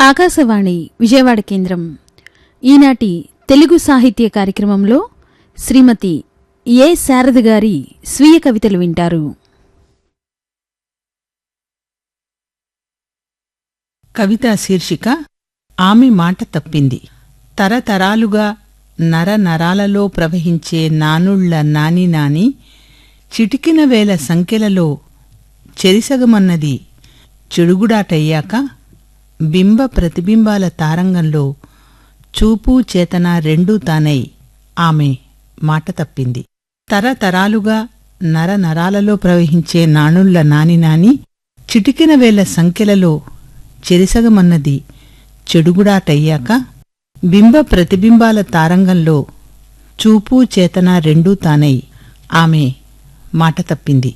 ఆకాశవాణి విజయవాడ కేంద్రం. ఈనాటి తెలుగు సాహిత్య కార్యక్రమంలో శ్రీమతి ఏ. శారద గారి స్వీయ కవితలు వింటారు. కవిత శీర్షిక ఆమె మాట తప్పింది. తరతరాలుగా నర నరాలలో ప్రవహించే నానుళ్ళ నాని నాని చిటికిన వేల సంఖ్యలలో చెరిసగమన్నది చెడుగుడాటయ్యాక బింబ ప్రతిబింబాల తారంగంలో చూపు చేతన రెండూ తానై ఆమె మాట తప్పింది. తరతరాలుగా నర నరాలలో ప్రవహించే నాణుళ్ళ నాని నాని చిటికిన వేల సంఖ్యలలో చెరిసగమన్నది చెడుగుడాటయ్యాక బింబ ప్రతిబింబాల తారంగంలో చూపు చేతన రెండూ తానై ఆమె మాట తప్పింది.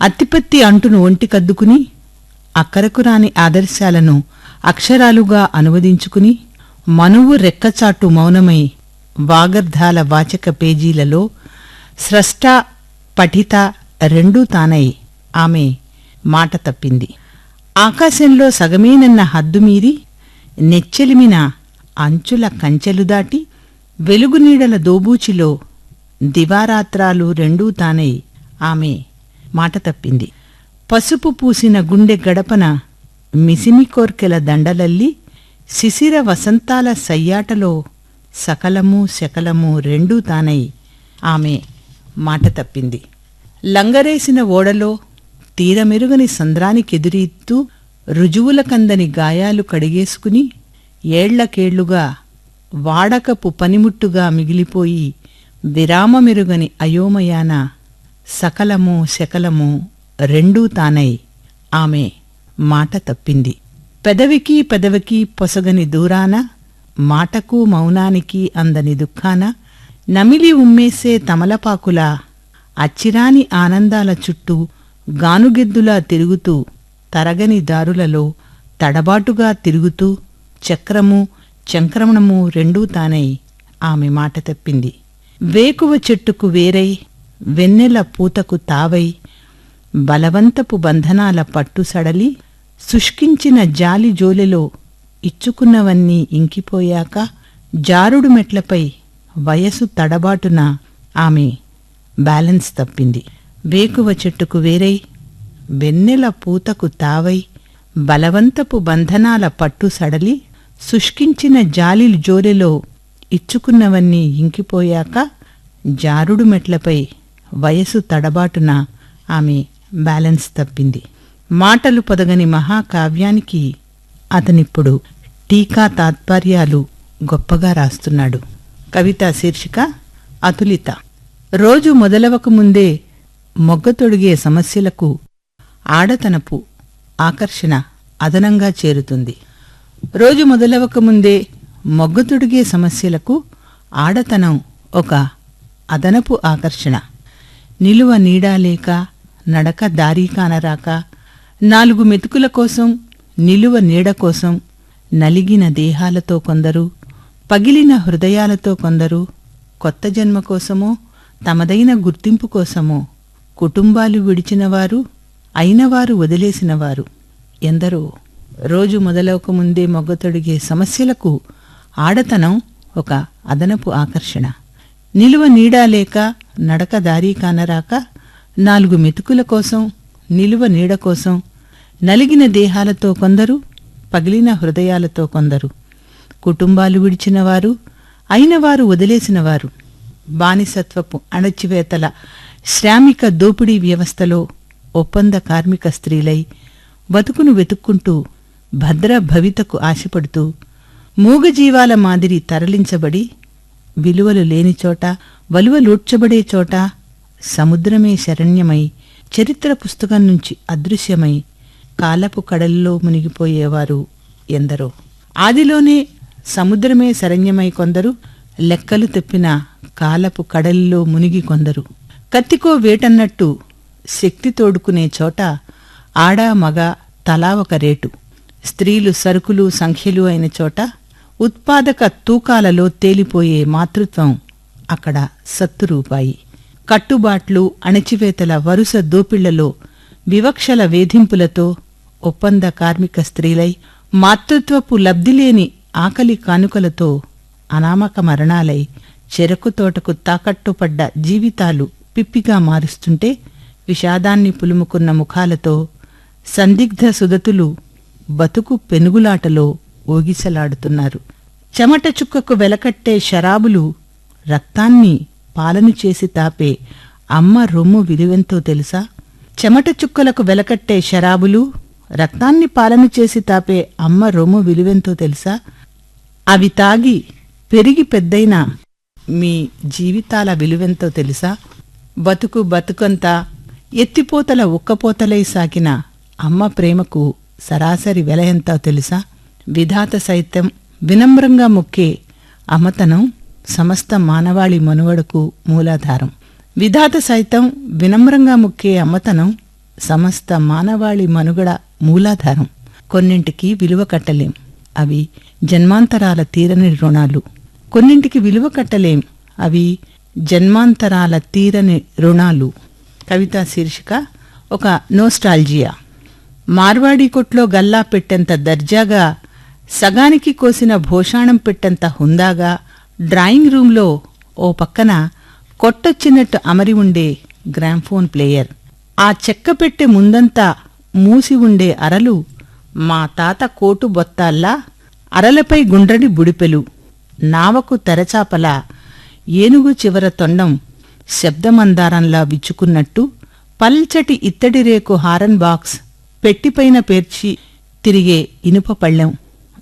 అత్తిపత్తి అంటును ఒంటికద్దుకుని అక్కరకు రాని ఆదర్శాలను అక్షరాలుగా అనువదించుకుని మనువు రెక్కచాటు మౌనమై వాగర్ధాల వాచక పేజీలలో స్రష్ట పఠిత రెండూ తానై ఆమె మాట తప్పింది. ఆకాశంలో సగమేనన్న హద్దుమీరి నెచ్చెలిమిన అంచుల కంచెలు దాటి వెలుగునీడల దోబూచిలో దివారాత్రాలు రెండూ తానై ఆమె మాట తప్పింది. పసుపు పూసిన గుండె గడపన మిసిమికోర్కెల దండలల్లి శిశిర వసంతాల సయ్యాటలో సకలము శకలము రెండూ తానై ఆమె మాట తప్పింది. లంగరేసిన ఓడలో తీరమెరుగని సంద్రానికెదురీత్తూ రుజువుల కందని గాయాలు కడిగేసుకుని ఏళ్ళకేళ్ళుగా వాడకపు పనిముట్టుగా మిగిలిపోయి విరామమెరుగని అయోమయాన సకలము శకలము రెండూ తానై ఆమె మాట తప్పింది. పెదవికి పెదవికి పొసగని దూరాన మాటకు మౌనానికి అందని దుఃఖాన నమిలి ఉమ్మేసే తమలపాకులా అచ్చిరాని ఆనందాల చుట్టూ గానుగెద్దులా తిరుగుతూ తరగని దారులలో తడబాటుగా తిరుగుతూ చక్రము చంక్రమణము రెండూ తానై ఆమె మాట తప్పింది. వేకువ చెట్టుకు వేరై వెన్నెల పూతకు తావై బలవంతపు బంధనాల పట్టు సడలి శుష్కించిన జాలి జోలెలో ఇచ్చుకున్నవన్నీ ఇంకిపోయాక జారుడు మెట్లపై వయసు తడబాటున ఆమె బ్యాలెన్స్ తప్పింది. వేకువ చెట్టుకు వేరై వెన్నెల పూతకు తావై బలవంతపు బంధనాల పట్టు సడలి శుష్కించిన జాలి జోలెలో ఇచ్చుకున్నవన్నీ ఇంకిపోయాక జారుడు మెట్లపై వయసు తడబాటున ఆమె బ్యాలెన్స్ తప్పింది. మాటలు పొదగని మహాకావ్యానికి అతనిప్పుడు టీకా తాత్పర్యాలు గొప్పగా రాస్తున్నాడు. కవిత శీర్షిక అతులిత. రోజు మొదలవక ముందే మొగ్గ తొడిగే సమస్యలకు ఆడతనపు ఆకర్షణ అదనంగా చేరుతుంది. రోజు మొదలవక ముందే మొగ్గ తొడిగే సమస్యలకు ఆడతనం ఒక అదనపు ఆకర్షణ. నిలువ నీడాలేక నడక దారి కానరాక నాలుగు మెతుకుల కోసం నిలువ నీడ కోసం నలిగిన దేహాలతో కొందరు పగిలిన హృదయాలతో కొందరు కొత్త జన్మ కోసమో తమదైన గుర్తింపు కోసమో కుటుంబాలు విడిచినవారు అయినవారు వదిలేసినవారు. ఎందరో రోజు మొదలవక ముందే మొగ్గతొడిగే సమస్యలకు ఆడతనం ఒక అదనపు ఆకర్షణ. నిలువ నీడా లేక నడక దారి కానరాక నాలుగు మెతుకుల కోసం నిలువ నీడ కోసం నలిగిన దేహాలతో కొందరు పగిలిన హృదయాలతో కొందరు. కుటుంబాలు విడిచినవారు అయినవారు వదిలేసినవారు. బానిసత్వపు అణచివేతల శ్రామిక దోపిడీ వ్యవస్థలో ఒప్పంద కార్మిక స్త్రీలై బతుకును వెతుక్కుంటూ భద్ర భవితకు ఆశపడుతూ మూగజీవాల మాదిరి తరలించబడి విలువలు లేని చోట చోట సముద్రమే శరణ్యమై చరిత్ర పుస్తకం నుంచి అదృశ్యమై కాలపు కడల్లో మునిగిపోయేవారు ఎందరో. ఆదిలోనే సముద్రమే శరణ్యమై కొందరు లెక్కలు తెప్పిన కాలపు కడల్లో మునిగి కొందరు. కత్తికో వేటన్నట్టు శక్తి తోడుకునే చోట ఆడా మగ తలా ఒక రేటు. స్త్రీలు సరుకులు సంఖ్యలు అయిన చోట ఉత్పాదక తూకాలలో తేలిపోయే మాతృత్వం అక్కడ సత్తు రూపాయి కట్టుబాట్లు అణచివేతల వరుస దోపిళ్ళలో వివక్షల వేధింపులతో ఒప్పంద కార్మిక స్త్రీలై మాతృత్వపు లబ్ధిలేని ఆకలి కానుకలతో అనామక మరణాలై చెరకు తోటకు తాకట్టుపడ్డ జీవితాలు పిప్పిగా మారుస్తుంటే విషాదాన్ని పులుముకున్న ముఖాలతో సందిగ్ధ సుదతులు బతుకు పెనుగులాటలో ఊగిసలాడుతున్నారు. చెమట చుక్కకు వెలకట్టే శరాబులు రక్తాన్ని పాలను చేసి తాపే అమ్మ రొమ్ము విలువెంతో తెలుసా? చెమట చుక్కలకు వెలకట్టే శరాబులు రక్తాన్ని పాలన చేసి తాపే అమ్మ రొమ్ము విలువెంతో తెలుసా? అవి తాగి పెరిగి పెద్దయిన మీ జీవితాల విలువెంతో తెలుసా? బతుకు బతుకంతా ఎత్తిపోతల ఉక్కపోతలై సాకిన అమ్మ ప్రేమకు సరాసరి వెల ఎంతో తెలుసా? విధాత సైతం వినమ్రంగా మొక్కే అమ్మతనం సమస్త మానవాళి మనుగడకు మూలాధారం. విధాత సైతం వినమ్రంగా ముక్కే అమ్మతనం సమస్త మానవాళి మనుగడ మూలాధారం. కొన్నింటికి విలువ కట్టలేం. అవి జన్మాంతరాల తీరని రుణాలు కొన్నింటికి విలువ కట్టలేం. అవి జన్మాంతరాల తీరని రుణాలు కవితా శీర్షిక ఒక నోస్టాల్జియా. మార్వాడి కొట్లో గల్లా పెట్టెంత దర్జాగా సగానికి కోసిన భోషాణం పెట్టెంత హుందాగా డ్రాయింగ్ రూంలో ఓ పక్కన కొట్టొచ్చినట్టు అమరి ఉండే గ్రామ్ఫోన్ ప్లేయర్. ఆ చెక్క పెట్టె ముందంతా మూసి ఉండే అరలు మా తాత కోటు బొత్తాల్లా అరలపై గుండ్రని బుడిపెలు. నావకు తెరచాపల ఏనుగు చివర తొండం శబ్దమందారంలా విచ్చుకున్నట్టు పల్చటి ఇత్తడి రేకు హారన్ బాక్స్ పెట్టిపైన పేర్చి తిరిగే ఇనుప పళ్ళెం.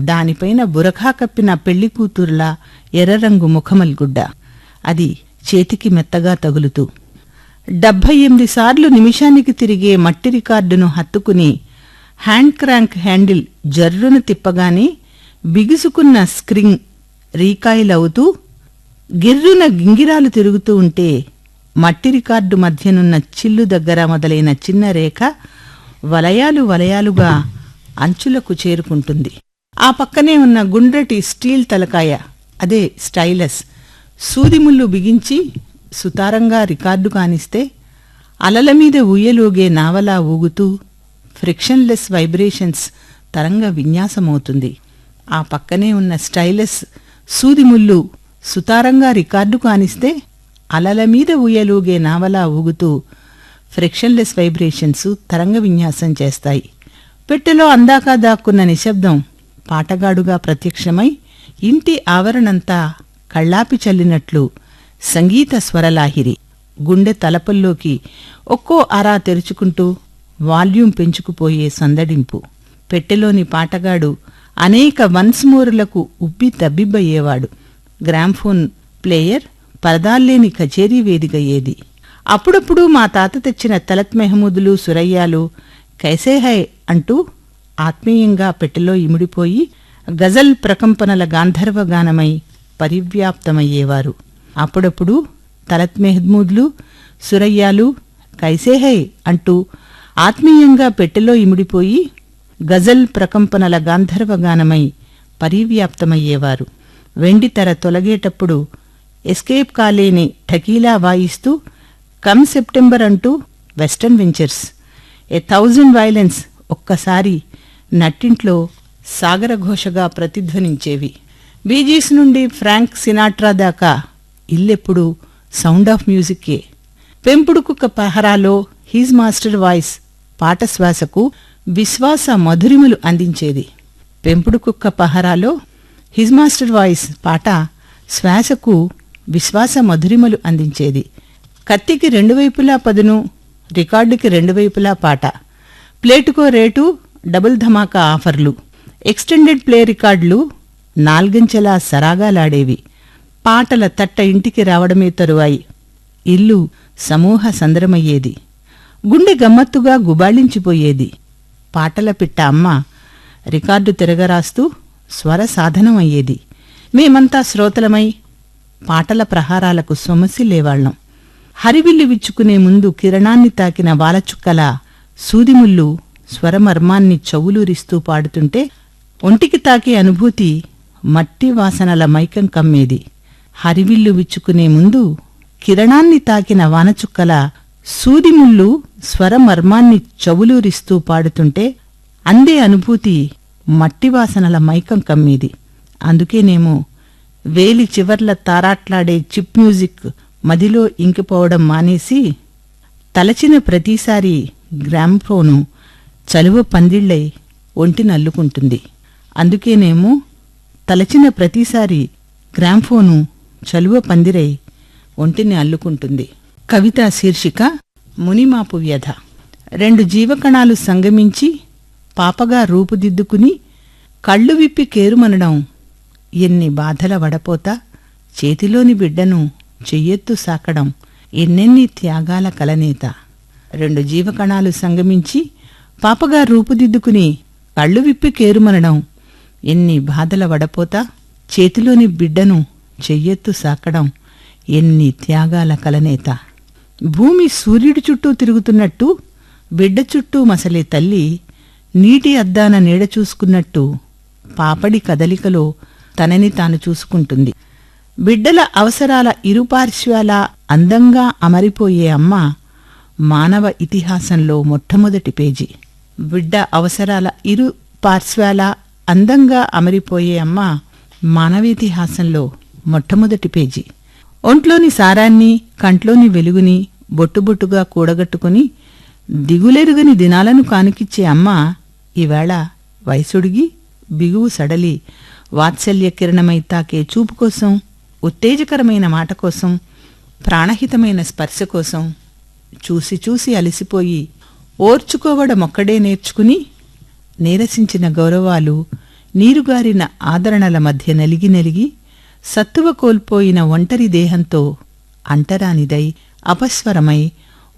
దానిపైన బురఖా కప్పిన పెళ్ళి కూతురులా ఎర్రరంగు ముఖమల్గుడ్డ. అది చేతికి మెత్తగా తగులుతూ. డెబ్భై ఎనిమిది సార్లు నిమిషానికి తిరిగే మట్టి రికార్డును హత్తుకుని హ్యాండ్ క్రాంక్ హ్యాండిల్ జర్రును తిప్పగానే బిగుసుకున్న స్క్రింగ్ రీకాయిలవుతూ గిర్రున గింగిరాలు తిరుగుతూ ఉంటే మట్టి రికార్డు మధ్యనున్న చిల్లు దగ్గర మొదలైన చిన్న రేఖ వలయాలు వలయాలుగా అంచులకు చేరుకుంటుంది. ఆ పక్కనే ఉన్న గుండ్రటి స్టీల్ తలకాయ అదే స్టైలస్ సూదిముళ్ళు బిగించి సుతారంగా రికార్డు కానిస్తే అలల మీద ఊయలోగే నావలా ఊగుతూ ఫ్రిక్షన్లెస్ వైబ్రేషన్స్ తరంగ విన్యాసమవుతుంది. ఆ పక్కనే ఉన్న స్టైలస్ సూదిముళ్ళు సుతారంగా రికార్డు కానిస్తే అలల మీద ఊయలూగే నావలా ఊగుతూ ఫ్రిక్షన్లెస్ వైబ్రేషన్స్ తరంగ విన్యాసం చేస్తాయి. పెట్టెలో అందాక దాక్కున్న నిశ్శబ్దం పాటగాడుగా ప్రత్యక్షమై ఇంటి ఆవరణంతా కళ్ళాపి చల్లినట్లు సంగీత స్వరలాహిరి గుండె తలపల్లోకి ఒక్కో అరా తెరుచుకుంటూ వాల్యూమ్ పెంచుకుపోయే సందడింపు. పెట్టెలోని పాటగాడు అనేక వన్స్మోరులకు ఉబ్బి తబ్బిబ్బయ్యేవాడు. గ్రామ్ఫోన్ ప్లేయర్ పరదాల్లేని కచేరీ వేదికయ్యేది. అప్పుడప్పుడు మా తాత తెచ్చిన తలత్ మెహమూదులు సురయ్యాలు కైసే హై అంటూ ఆత్మీయంగా పెట్టెలో ఇమిడిపోయి గజల్ ప్రకంపనల గాంధర్వగానమై పరివ్యాప్తమయ్యేవారు. అప్పుడప్పుడు తలత్ మెహద్మూద్లు సురయ్యాలు కైసేహై అంటూ ఆత్మీయంగా పెట్టెలో ఇమిడిపోయి గజల్ ప్రకంపనల గాంధర్వగానమై పరివ్యాప్తమయ్యేవారు. వెండితెర తొలగేటప్పుడు ఎస్కేప్ కాలేని ఠకీలా వాయిస్తూ కమ్ సెప్టెంబర్ అంటూ western ventures a thousand violins ఒక్కసారి నట్టింట్లో సాగరఘోషగా ప్రతిధ్వనించేవి. బీజీస్ నుండి ఫ్రాంక్ సినాట్రా దాకా ఇల్లెప్పుడు సౌండ్ ఆఫ్ మ్యూజిక్కే పెంపుడు కుక్క పహరాలో హీజ్ మాస్టర్ వాయిస్ పాట శ్వాసకు విశ్వాస మధురిమలు అందించేది. పెంపుడు కుక్క పహరాలో హిజ్ మాస్టర్ వాయిస్ పాట శ్వాసకు విశ్వాస మధురిమలు అందించేది. కత్తికి రెండు వైపులా పదును రికార్డుకి రెండు వైపులా పాట. ప్లేటుకో రేటు డబుల్ ధమాకా ఆఫర్లు. ఎక్స్టెండెడ్ ప్లే రికార్డులు నాల్గంచెలా సరాగాలాడేవి. పాటల తట్ట ఇంటికి రావడమే తరువాయి. ఇల్లు సమూహ సందరమయ్యేది. గుండె గమ్మత్తుగా గుబాళించిపోయేది. పాటల పిట్ట అమ్మ రికార్డు తిరగరాస్తూ స్వర సాధనమయ్యేది. మేమంతా శ్రోతలమై పాటల ప్రహారాలకు సొమసిల్లేవాళ్ళం హరివిల్లు విచ్చుకునే ముందు కిరణాన్ని తాకిన వాలచుక్కల సూదిముళ్ళు స్వరమర్మాన్ని చవులూరిస్తూ పాడుతుంటే ఒంటికి తాకే అనుభూతి మట్టి వాసనల మైకం కమ్మేది. హరివిల్లు విచ్చుకునే ముందు కిరణాన్ని తాకిన వానచుక్కల సూదిముళ్ళు స్వరమర్మాన్ని చవులూరిస్తూ పాడుతుంటే అందే అనుభూతి మట్టి వాసనల మైకం కమ్మేది. అందుకేనేమో వేలి చివర్ల తారాట్లాడే చిప్ మ్యూజిక్ మదిలో ఇంకిపోవడం మానేసి తలచిన ప్రతిసారి గ్రామ్ఫోను చలువ పందిళ్ళై ఒంటి నల్లుకుంటుంది. అందుకేనేమో తలచిన ప్రతిసారి గ్రామ్ఫోను చలువ పందిరై ఒంటిని అల్లుకుంటుంది. కవిత శీర్షిక మునిమాపు వ్యధ. రెండు జీవకణాలు సంగమించి పాపగా రూపుదిద్దుకుని కళ్ళు విప్పి కేరుమనడం ఎన్ని బాధల వడపోత చేతిలోని బిడ్డను చెయ్యెత్తు సాకడం ఎన్నెన్ని త్యాగాల కలనేత. రెండు జీవకణాలు సంగమించి పాపగా రూపుదిద్దుకుని కళ్ళు విప్పి కేరుమనడం. ఎన్ని బాధల వడపోత చేతిలోని బిడ్డను చెయ్యెత్తు సాకడం ఎన్ని త్యాగాల కలనేత. భూమి సూర్యుడి చుట్టూ తిరుగుతున్నట్టు బిడ్డ చుట్టూ మసలే తల్లి నీటి అద్దాన నీడ చూసుకున్నట్టు పాపడి కదలికలో తనని తాను చూసుకుంటుంది. బిడ్డల అవసరాల ఇరుపార్శ్వాల అందంగా అమరిపోయే అమ్మ మానవ ఇతిహాసంలో మొట్టమొదటి పేజీ. బిడ్డ అవసరాల ఇరు పార్శ్వాల అందంగా అమరిపోయే అమ్మ మానవేతిహాసంలో మొట్టమొదటి పేజీ. ఒంట్లోని సారాన్ని కంట్లోని వెలుగుని బొట్టుబొట్టుగా కూడగట్టుకుని దిగులెరుగని దినాలను కానుకిచ్చే అమ్మ ఈవేళ వయసుడిగి బిగువు సడలి వాత్సల్య కిరణమై తాకే చూపు కోసం ఉత్తేజకరమైన మాట కోసం ప్రాణహితమైన స్పర్శ కోసం చూసి చూసి అలసిపోయి ఓర్చుకోవడమొక్కడే నేర్చుకుని నీరసించిన గౌరవాలు నీరుగారిన ఆదరణల మధ్య నలిగి నలిగి సత్తువ కోల్పోయిన ఒంటరి దేహంతో అంటరానిదై అపస్వరమై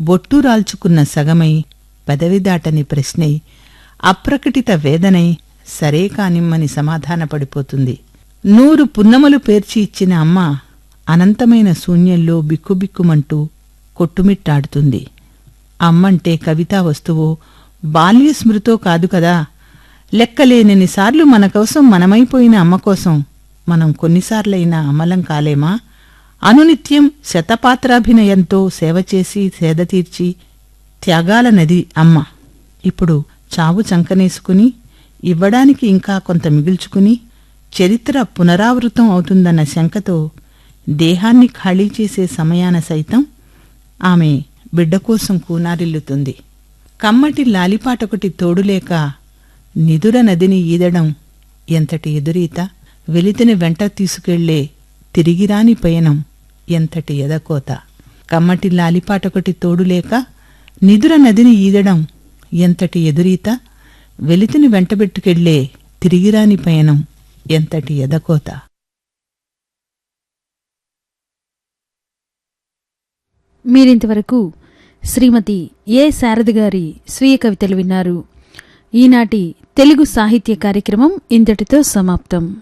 బొట్టు రాల్చుకున్న సగమై పెదవి దాటని ప్రశ్నై అప్రకటిత వేదనై సరే కానిమ్మని సమాధానపడిపోతుంది. నూరు పున్నమలు పేర్చి ఇచ్చిన అమ్మ అనంతమైన శూన్యంలో బిక్కుబిక్కుమంటూ కొట్టుమిట్టాడుతుంది. అమ్మంటే కవితా వస్తువో. బాల్య స్మృతో కాదు. కదా లెక్కలేనిసార్లు మన కోసం మనమైపోయిన అమ్మ కోసం మనం కొన్నిసార్లైనా అమలం కాలేమా? అనునిత్యం శతపాత్రాభినయంతో సేవ చేసి సేద తీర్చి త్యాగాల నది అమ్మ. ఇప్పుడు చావు చంకనేసుకుని ఇవ్వడానికి ఇంకా కొంత మిగుల్చుకుని చరిత్ర పునరావృతం అవుతుందన్న శంకతో దేహాన్ని ఖాళీ చేసే సమయాన సైతం ఆమె బిడ్డ కోసం కూనారిల్లుతుంది. కమ్మటి లాలిపాటొకటి తోడులేక నిదుర నదిని ఈదడం ఎంతటి ఎదురీత? వెలితిని వెంట తీసుకెళ్ళే తిరిగిరాని పయనం ఎంతటి ఎదకోత? కమ్మటి లాలిపాటొకటి తోడులేక నిదుర నదిని ఈదడం ఎంతటి ఎదురీత? వెలితిని వెంటబెట్టుకెళ్ళే తిరిగిరాని పయనం ఎంతటి ఎదకోత? మీరింతవరకు శ్రీమతి ఏ. శారద గారి స్వీయ కవితలు విన్నారు. ఈనాటి తెలుగు సాహిత్య కార్యక్రమం ఇంతటితో సమాప్తం.